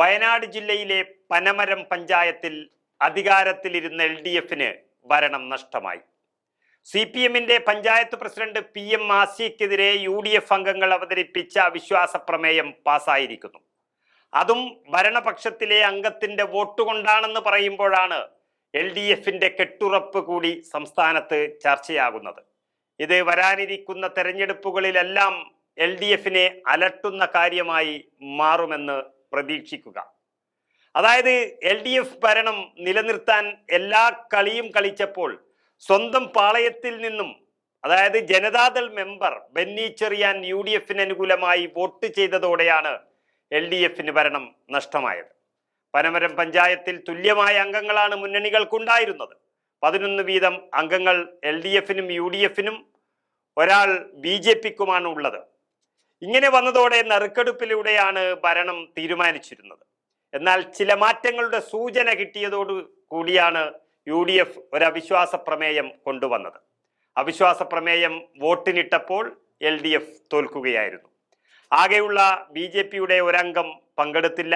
വയനാട് ജില്ലയിലെ പനമരം പഞ്ചായത്തിൽ അധികാരത്തിലിരുന്ന L D എഫിന് ഭരണം നഷ്ടമായി. സി പി എമ്മിന്റെ പഞ്ചായത്ത് പ്രസിഡന്റ് പി എം ആസിയക്കെതിരെ യു ഡി എഫ് അംഗങ്ങൾ അവതരിപ്പിച്ച അവിശ്വാസ പ്രമേയം പാസ്സായിരിക്കുന്നു അതും ഭരണപക്ഷത്തിലെ അംഗത്തിന്റെ വോട്ട് കൊണ്ടാണെന്ന് പറയുമ്പോഴാണ് എൽ ഡി എഫിന്റെ കെട്ടുറപ്പ് കൂടി സംസ്ഥാനത്ത് ചർച്ചയാകുന്നത്. ഇത് വരാനിരിക്കുന്ന തെരഞ്ഞെടുപ്പുകളിലെല്ലാം എൽ ഡി എഫിനെ അലട്ടുന്ന കാര്യമായി മാറുമെന്ന് പ്രതീക്ഷിക്കുക. അതായത് എൽ ഡി എഫ് ഭരണം നിലനിർത്താൻ എല്ലാ കളിയും കളിച്ചപ്പോൾ സ്വന്തം പാളയത്തിൽ നിന്നും അതായത് Janata Dal member Benny Cheriyan U D എഫിന് അനുകൂലമായി വോട്ട് ചെയ്തതോടെയാണ് എൽ ഡി എഫിന് ഭരണം നഷ്ടമായത്. പനമരം പഞ്ചായത്തിൽ തുല്യമായ അംഗങ്ങളാണ് മുന്നണികൾക്കുണ്ടായിരുന്നത്. പതിനൊന്ന് വീതം അംഗങ്ങൾ എൽ ഡി എഫിനും യു ഡി എഫിനും ഒരാൾ ബി ജെ പിക്കുമാണ് ഉള്ളത്. ഇങ്ങനെ വന്നതോടെ നറുക്കെടുപ്പിലൂടെയാണ് ഭരണം തീരുമാനിച്ചിരുന്നത്. എന്നാൽ ചില മാറ്റങ്ങളുടെ സൂചന കിട്ടിയതോടു കൂടിയാണ് യു ഡി എഫ് ഒരു അവിശ്വാസ പ്രമേയം കൊണ്ടുവന്നത്. അവിശ്വാസ പ്രമേയം വോട്ടിനിട്ടപ്പോൾ എൽ ഡി എഫ് തോൽക്കുകയായിരുന്നു. ആകെയുള്ള ബി ജെ പിയുടെ ഒരംഗം പങ്കെടുത്തില്ല.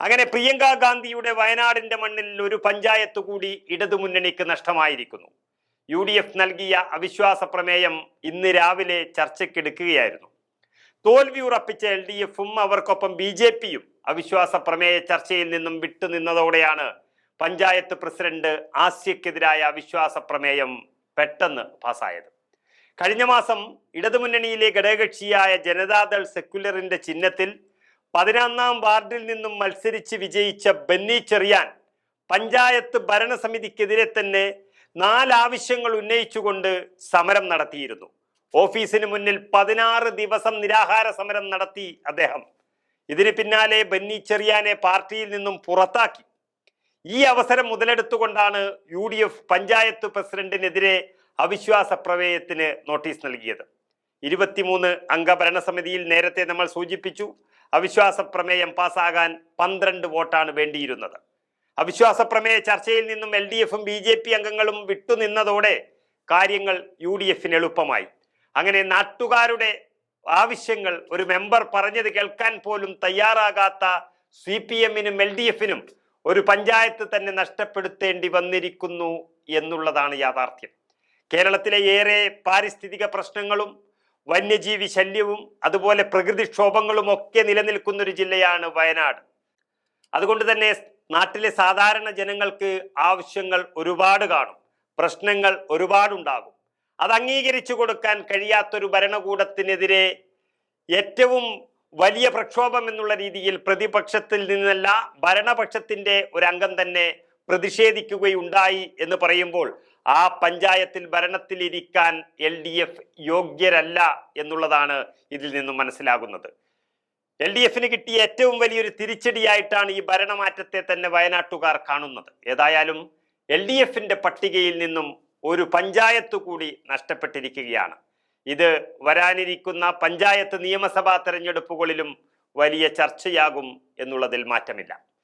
അങ്ങനെ പ്രിയങ്ക ഗാന്ധിയുടെ വയനാടിന്റെ മണ്ണിൽ ഒരു പഞ്ചായത്ത് കൂടി ഇടതുമുന്നണിക്ക് നഷ്ടമായിരിക്കുന്നു. യു ഡി എഫ് നൽകിയ അവിശ്വാസ പ്രമേയം ഇന്ന് രാവിലെ ചർച്ചയ്ക്കെടുക്കുകയായിരുന്നു. തോൽവി ഉറപ്പിച്ച എൽ ഡി എഫും അവർക്കൊപ്പം ബി ജെ പിയും അവിശ്വാസ പ്രമേയ ചർച്ചയിൽ നിന്നും വിട്ടുനിന്നതോടെയാണ് പഞ്ചായത്ത് പ്രസിഡന്റ് ആസ്യക്കെതിരായ അവിശ്വാസ പ്രമേയം പെട്ടെന്ന് പാസ്സായത് കഴിഞ്ഞ മാസം ഇടതുമുന്നണിയിലെ ഘടകകക്ഷിയായ ജനതാദൾ സെക്യുലറിന്റെ ചിഹ്നത്തിൽ പതിനൊന്നാം വാർഡിൽ നിന്നും മത്സരിച്ച് വിജയിച്ച ബെന്നി ചെറിയാൻ പഞ്ചായത്ത് ഭരണസമിതിക്കെതിരെ തന്നെ നാലാവശ്യങ്ങൾ ഉന്നയിച്ചുകൊണ്ട് സമരം നടത്തിയിരുന്നു. ഓഫീസിന് മുന്നിൽ പതിനാറ് ദിവസം നിരാഹാര സമരം നടത്തി അദ്ദേഹം. ഇതിന് പിന്നാലെ ബെന്നി ചെറിയാനെ പാർട്ടിയിൽ നിന്നും പുറത്താക്കി. ഈ അവസരം മുതലെടുത്തുകൊണ്ടാണ് യു ഡി എഫ് പഞ്ചായത്ത് പ്രസിഡന്റിനെതിരെ അവിശ്വാസ പ്രമേയത്തിന് നോട്ടീസ് നൽകിയത്. ഇരുപത്തിമൂന്ന് അംഗ ഭരണസമിതിയിൽ നേരത്തെ നമ്മൾ സൂചിപ്പിച്ചു അവിശ്വാസ പ്രമേയം പാസ്സാകാൻ പന്ത്രണ്ട് വോട്ടാണ് വേണ്ടിയിരുന്നത്. അവിശ്വാസ പ്രമേയ ചർച്ചയിൽ നിന്നും എൽ ഡി എഫും ബി ജെ പി അംഗങ്ങളും വിട്ടുനിന്നതോടെ കാര്യങ്ങൾ യു ഡി എഫിന് എളുപ്പമായി. അങ്ങനെ നാട്ടുകാരുടെ ആവശ്യങ്ങൾ ഒരു മെമ്പർ പറഞ്ഞത് കേൾക്കാൻ പോലും തയ്യാറാകാത്ത സി പി എമ്മിനും എൽ ഡി എഫിനും ഒരു പഞ്ചായത്ത് തന്നെ നഷ്ടപ്പെടുത്തേണ്ടി വന്നിരിക്കുന്നു എന്നുള്ളതാണ് യാഥാർത്ഥ്യം. കേരളത്തിലെ ഏറെ പാരിസ്ഥിതിക പ്രശ്നങ്ങളും വന്യജീവി ശല്യവും അതുപോലെ പ്രകൃതിക്ഷോഭങ്ങളും ഒക്കെ നിലനിൽക്കുന്ന ഒരു ജില്ലയാണ് വയനാട്. അതുകൊണ്ട് തന്നെ നാട്ടിലെ സാധാരണ ജനങ്ങൾക്ക് ആവശ്യങ്ങൾ ഒരുപാട് കാണും. പ്രശ്നങ്ങൾ ഒരുപാടുണ്ടാകും. അത് അംഗീകരിച്ചു കൊടുക്കാൻ കഴിയാത്തൊരു ഭരണകൂടത്തിനെതിരെ ഏറ്റവും വലിയ പ്രക്ഷോഭം എന്നുള്ള രീതിയിൽ പ്രതിപക്ഷത്തിൽ നിന്നല്ല ഭരണപക്ഷത്തിന്റെ ഒരു അംഗം തന്നെ പ്രതിഷേധിക്കുകയുണ്ടായി എന്ന് പറയുമ്പോൾ ആ പഞ്ചായത്തിൽ ഭരണത്തിലിരിക്കാൻ എൽ ഡി എഫ് യോഗ്യരല്ല എന്നുള്ളതാണ് ഇതിൽ നിന്നും മനസ്സിലാകുന്നത്. എൽ ഡി എഫിന് കിട്ടിയ ഏറ്റവും വലിയൊരു തിരിച്ചടിയായിട്ടാണ് ഈ ഭരണമാറ്റത്തെ തന്നെ വയനാട്ടുകാർ കാണുന്നത്. ഏതായാലും എൽ ഡി എഫിന്റെ പട്ടികയിൽ നിന്നും ഒരു പഞ്ചായത്ത് കൂടി നഷ്ടപ്പെട്ടിരിക്കുകയാണ്. ഇത് വരാനിരിക്കുന്ന പഞ്ചായത്ത് നിയമസഭാ തെരഞ്ഞെടുപ്പുകളിലും വലിയ ചർച്ചയാകും എന്നുള്ളതിൽ മാറ്റമില്ല.